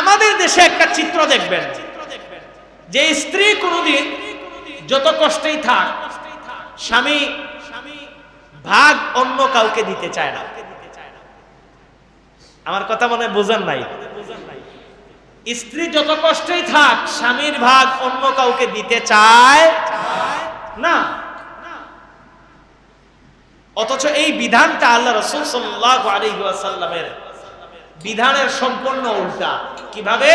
আমাদের দেশে একটা চিত্র দেখবেন। যে স্ত্রী কোনোদিন যত কষ্টেই থাক, স্বামী ভাগ অন্য কাউকে দিতে চায় না। আমার কথা মনে বোঝেন নাই। স্ত্রী যত কষ্টেই থাক, স্বামীর ভাগ অন্য কাউকে দিতে চায় না। অথচ এই বিধানটা আল্লাহ রসুল সাল্লাহ আলহিহাসাল্লামের বিধানের সম্পূর্ণ উল্টা। কীভাবে?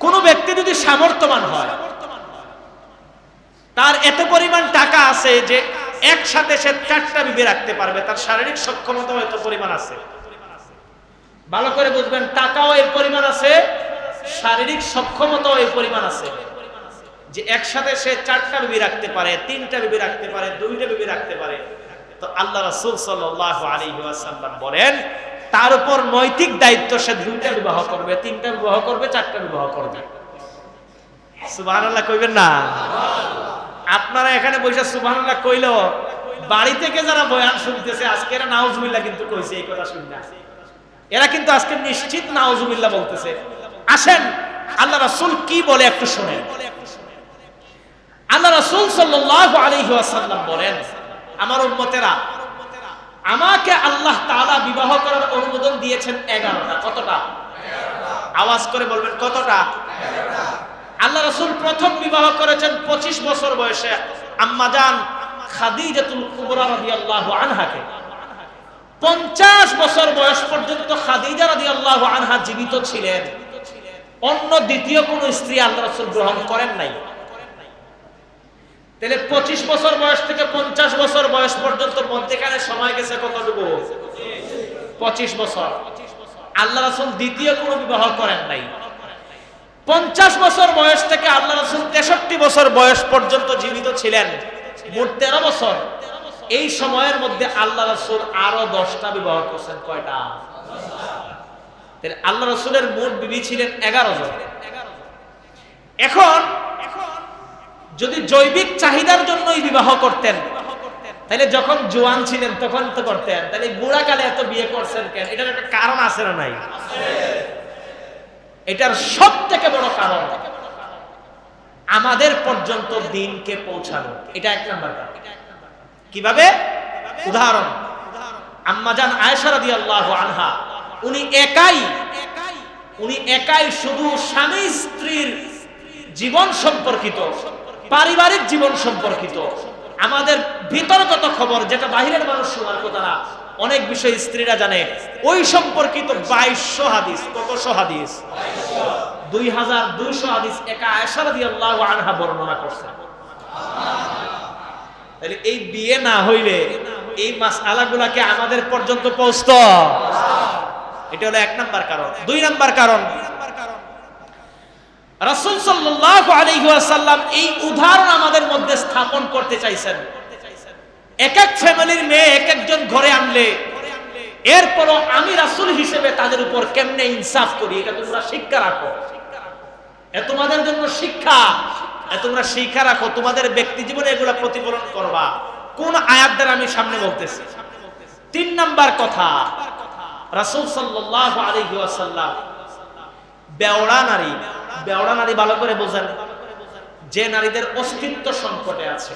কোন ব্যক্তি যদি সামর্থ্যবান হয়, তার এত পরিমাণ টাকা আছে যে একসাথে সে চারটা বিবে রাখতে পারবে, তার শারীরিক সক্ষমতা এত পরিমাণ আছে। ভালো করে বুঝবেন, টাকাও এর পরিমাণ আছে, শারীরিক সক্ষমতাও এর পরিমাণ আছে। যে একসাথে সে চারটা বিবি রাখতে পারে, তিনটা বিবি রাখতে পারে, দুইটা বিবি রাখতে পারে, তো আল্লাহ রাসূল সাল্লাল্লাহু আলাইহি ওয়াসাল্লাম বলেন তার উপর নৈতিক দায়িত্ব সে দুইটা বিবাহ করবে, তিনটা বিবাহ করবে, চারটা বিবাহ করবে। কইবেন না? আপনারা এখানে বসে কইলো, বাড়ি থেকে যারা বয়ান শুনতেছে আজকে এরা কিন্তু কইছে, এই কথা শুননা এরা কিন্তু আজকে নিশ্চিত নাউজুবিল্লাহ বলতেছে। আসেন, আল্লাহ রাসূল কি বলে একটু শুনেন। আল্লাহ রাসূল ওয়াসাল্লাম বলেন, আমার উম্মতেরা আমাকে আল্লাহ তাআলা বিবাহ করার অনুমোদন দিয়েছেন 11টা কতটা? আওয়াজ করে বলবেন, কতটা? আল্লাহ রসুল প্রথম বিবাহ করেছেন 25 বছর বয়সে। আম্মাজান খাদিজাতুল কুবরা রাদিয়াল্লাহু আনহাকে। 50 বছর বয়স পর্যন্ত খাদিজা রাদিয়াল্লাহু আনহা জীবিত ছিলেন। অন্য দ্বিতীয় কোন স্ত্রী আল্লাহ রসুল গ্রহণ করেন নাই। তাহলে পঁচিশ বছর বয়স থেকে পঞ্চাশ বছর বয়স পর্যন্ত মধ্যেখানে সময় গেছে কতটুকু পঁচিশ বছর। আল্লাহ রাসুল দ্বিতীয় কোনো বিবাহ করেন নাই। পঞ্চাশ বছর বয়স থেকে আল্লাহ রাসুল তেষট্টি বছর বয়স পর্যন্ত জীবিত ছিলেন। মোট তেরো বছর। এই সময়ের মধ্যে আল্লাহ রাসুল আরও দশটা বিবাহ করছেন। কয়টা? আল্লাহ রসুলের মোট বিবি ছিলেন এগারো জন। এখন যদি জৈবিক চাহিদার জন্যই বিবাহ করতেন তাহলে যখন জোয়ান ছিলেন তখন তো করতেন। তাহলে বুড়া কালে এত বিয়ে করছেন কেন? এটার একটা কারণ আছে না নাই? এটার সব থেকে বড় কারণ, আমাদের পর্যন্ত দিনকে পৌঁছানো। এটা এক নাম্বার কারণ। কীভাবে? উদাহরণ আম্মাজান আয়েশা রাদিয়াল্লাহু আনহা, উনি একাই উনি একাই শুধু স্বামী স্ত্রীর জীবন সম্পর্কিত। পারিবারিক জীবন সম্পর্কিত। আমাদের ভিতরগত খবর, যেটা বাহিরের মানুষ শোনার কথা না, অনেক বিষয় স্ত্রীরা জানে, ওই সম্পর্কিত বাইশশো হাদিস, কতশো হাদিস? দুই হাজার দুইশো হাদিস একা আয়সা রাদিয়াল্লাহু আনহা বর্ণনা করছেন তাহলে এই বিয়ে না হইলে এই মাস আলাগুলাকে আমাদের পর্যন্ত পৌঁছত। এটা হলো এক নাম্বার কারণ। দুই নাম্বার কারণ রাসূল সাল্লাল্লাহু আলাইহি ওয়াসাল্লাম এই উদাহরণ আমাদের মধ্যে স্থাপন করতে চাইছেন। এক এক ফ্যামিলির মেয়ে এক একজন ঘরে আনলে, এরপরও আমি রাসূল হিসেবে তাদের উপর কেমনে ইনসাফ করি, এটা তোমরা শিক্ষা রাখো। এ তোমাদের জন্য শিক্ষা, এ তোমরা শিক্ষা রাখো, তোমাদের ব্যক্তি জীবনে এগুলো প্রতিফলন করবা। কোন আয়াত দ্বারা আমি সামনে বলতেছি? তিন নাম্বার কথা, রাসূল সাল্লাল্লাহু আলাইহি বেওড়া নারী বেওড়া নারী ভালো করে বোঝেন, যে নারীদের অস্তিত্ব সংকটে আছে,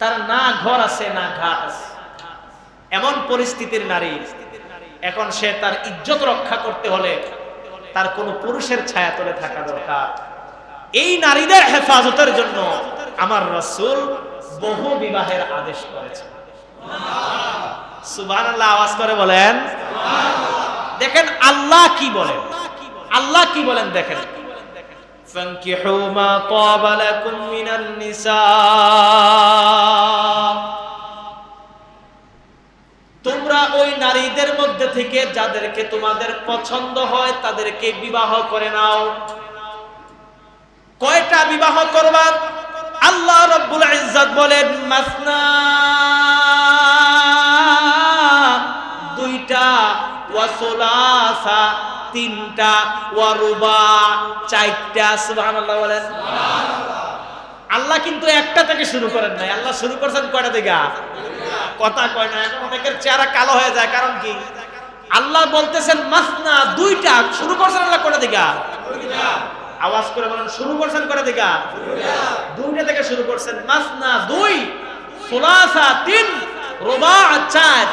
তার না ঘর আছে, না ঘাট আছে। এমন পরিস্থিতির নারী এখন সে তার ইজ্জত রক্ষা করতে হলে তার কোন পুরুষের ছায়া তলে থাকা দরকার। এই নারীদের হেফাজতের জন্য আমার রসুল বহু বিবাহের আদেশ করেছে সুবান আল্লাহ আওয়াজ করে বলেন। দেখেন, আল্লাহ কি বলেন? আল্লাহ কি বলেন দেখেন। فانكحوا ما طاب لكم من النساء তোমরা ওই নারীদের মধ্যে থেকে যাদেরকে তোমাদের পছন্দ হয় তাদেরকে বিবাহ করে নাও কয়টা বিবাহ করবা আল্লাহ রব্বুল ইজ্জত বলেন মাসনা দুইটা ওয়াসুলাসা তিনটা ওয়ারুবা চারটা, সুবহানাল্লাহ বলেন। আল্লাহ কিন্তু একটা থেকে শুরু করেন নাই। আল্লাহ শুরু করছেন কয়টা থেকে? কথা কয় না, এখন অনেকের চেহারা কালো হয়ে যায়, কারণ কি? আল্লাহ বলতেছেন, মাসনা দুইটা, শুরু করছেন আল্লাহ করে দিকা আওয়াজ করে বলেন, শুরু করছেন করে দিকা দুইটা থেকে শুরু করছেন, মাসনা দুই, সুলাসা তিন, রোবা চার।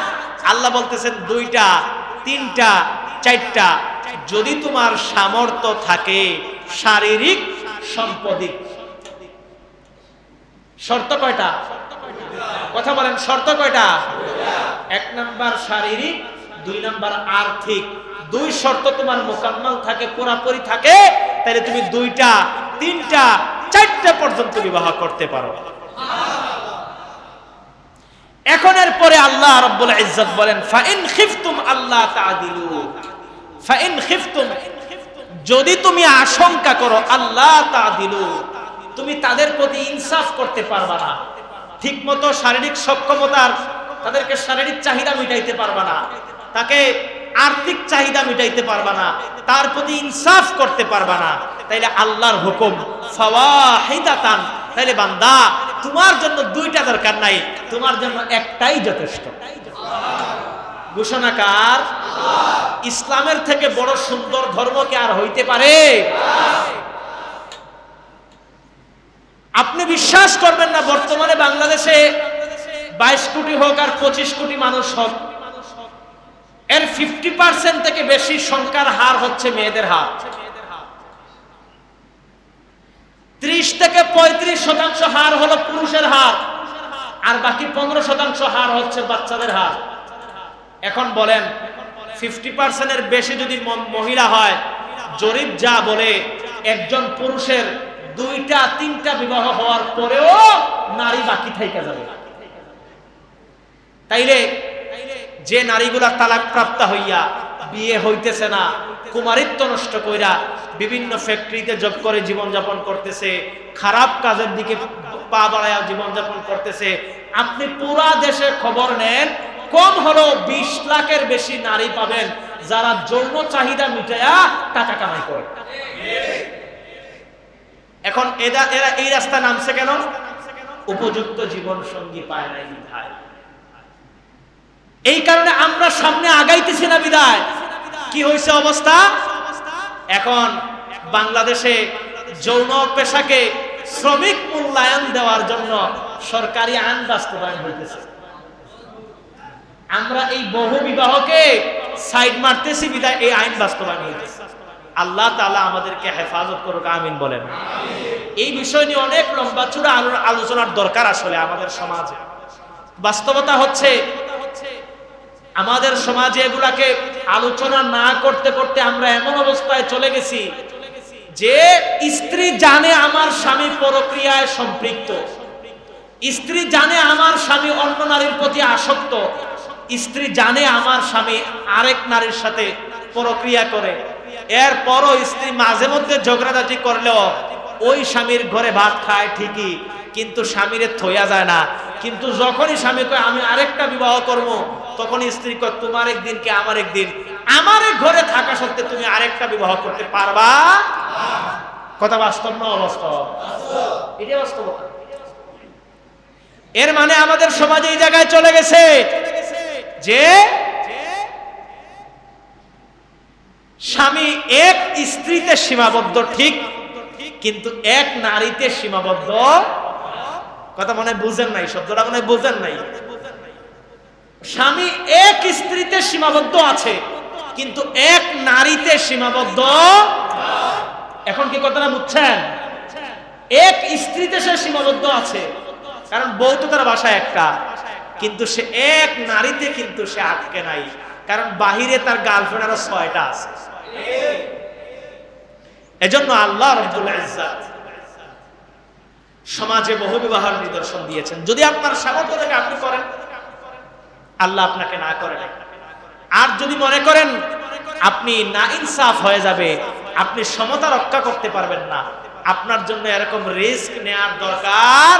আল্লাহ বলতেছেন, দুইটা, তিনটা, চারটা। যদি তোমার সামর্থ্য থাকে, শারীরিক সম্পদিক শর্ত কয়টা? কথা বলেন, শর্ত কয়টা? এক নাম্বার শারীরিক, দুই নাম্বার আর্থিক। দুই শর্ত তোমার মোকাম্মল থাকে, পুরাপুরি থাকে তাহলে তুমি দুইটা, তিনটা, চারটা পর্যন্ত বিবাহ করতে পারো। এখন এর পরে আল্লাহ রাব্বুল ইজ্জত বলেন, ফাইন খিফতুম আল্লাহ তাআদিলু ফাইন খিফতুম। যদি তুমি আশঙ্কা করো, আল্লাহ তাআদিলু তুমি তাদের প্রতি ইনসাফ করতে পারবা না। ঠিকমতো শারীরিক সক্ষমতার তাদেরকে শারীরিক চাহিদা মিটাইতে পারবা না। তাকে আর্থিক চাহিদা মিটাইতে পারবা না। তার প্রতি ইনসাফ করতে পারবা না। তাইলে আল্লাহর হুকুম, ফাওয়াহিদাতান। তাইলে বান্দা, তোমার জন্য দুইটা দরকার নাই। তোমার জন্য একটাই যথেষ্ট। ঘোষণাকার ইসলামের থেকে বড় সুন্দর ধর্ম কি আর হইতে পারে? আপনি বিশ্বাস করবেন না, বর্তমানে বাংলাদেশে বাইশ কোটি হোক আর পঁচিশ কোটি মানুষ হোক, এর ফিফটি পার্সেন্ট থেকে বেশি সংখ্যার হার হচ্ছে মেয়েদের হার। ত্রিশ থেকে পঁয়ত্রিশ শতাংশ হার হলো পুরুষের হার, আর বাকি পনেরো শতাংশ হার হচ্ছে বাচ্চাদের হার। এখন বলেন ফিফটি পার্সেন্টের বেশি যদি মহিলা হয়, জরিপ যা বলে, একজন পুরুষের দুইটা, তিনটা বিবাহ হওয়ার পরেও নারী বাকি থাইকা যাবে। তাইলে যে নারীগুলা তালাক প্রাপ্ত হইয়া বিয়ে হইতেছে না, কুমারিত্ব নষ্ট কইরা বিভিন্ন ফ্যাক্টরিতে জব করে জীবনযাপন করতেছে, খারাপ কাজের দিকে পা বাড়ায়া জীবনযাপন করতেছে, আপনি পুরা দেশে খবর নেন কম হলো বিশ লাখের বেশি নারী পাবেন যারা যৌন চাহিদা মিটায়া টাকা কামাই করে। এখন এরা এরা এই রাস্তা নামছে কেন? উপযুক্ত জীবন সঙ্গী পায় নাই বিধায়। এই কারণে আমরা সামনে আগাইতেছি না বিদায় কি হয়েছে অবস্থা? এখন বাংলাদেশে যৌন পেশাকে শ্রমিক মূল্যায়ন দেওয়ার জন্য সরকারি আইন বাস্তবায়ন হইতেছে। আমরা এই বহু বিবাহকে সাইড মারতেছি, বিদায়, এই আইন বাস্তবায়ন হইতেছে। আল্লাহ তাআলা আমাদেরকে হেফাজত করুক, আমিন বলেন। এই বিষয় নিয়ে অনেক লম্বা চূড়া আলোচনার দরকার আসলে আমাদের সমাজে। বাস্তবতা হচ্ছে, আমাদের সমাজে এগুলাকে আলোচনা না করতে করতে আমরা এমন অবস্থায় চলে গেছি যে স্ত্রী জানে আমার স্বামী পরক্রিয়ায় সম্পৃক্ত। স্ত্রী জানে আমার স্বামী অন্য নারীর প্রতি আসক্ত। স্ত্রী জানে আমার স্বামী আরেক নারীর সাথে পরক্রিয়া করে। এরপরও স্ত্রী মাঝে মধ্যে ঝগড়াঝাটি করলেও ওই স্বামীর ঘরে ভাত খায় ঠিকই, কিন্তু স্বামীরে থইয়া যায় না। কিন্তু যখনই স্বামী কয়, আমি আরেকটা বিবাহ করব তখন স্ত্রী কয়, তোমার একদিন কি আমার একদিন। আমার ঘরে থাকা সত্ত্বে তুমি আরেকটা বিবাহ করতে পারবা? কথা বাস্তব না অবাস্তব? বাস্তবতা। এর মানে আমাদের সমাজে এই জায়গায় চলে গেছে। যে স্বামী এক স্ত্রীতে সীমাবদ্ধ, ঠিক? কিন্তু এক নারীতে সীমাবদ্ধ কথা মনে বুঝেন নাই, শব্দটা মনে বুঝেন নাই। স্বামী এক স্ত্রীতে সীমাবদ্ধ আছে, কিন্তু এক নারীতে সীমাবদ্ধ এখন কি কথাটা বুঝছেন? এক স্ত্রীতে সে সীমাবদ্ধ আছে, কারণ বউ তো তার বাসায় একটা। কিন্তু সে এক নারীতে কিন্তু সে আটকে নাই। কারণ বাহিরে তার গার্লফ্রেন্ড আরও ছয়টা আছে। এজন্য আল্লাহ সমাজে বহু বিবাহের নিদর্শন দিয়েছেন। যদি আপনার সামর্থ্য থেকে আপনি করেন। আল্লাহ আপনাকে না করেন আর যদি মনে করেন আপনি না ইনসাফ হয়ে যাবে, আপনি সমতা রক্ষা করতে পারবেন না। আপনার জন্য এরকম রিস্ক নেওয়ার দরকার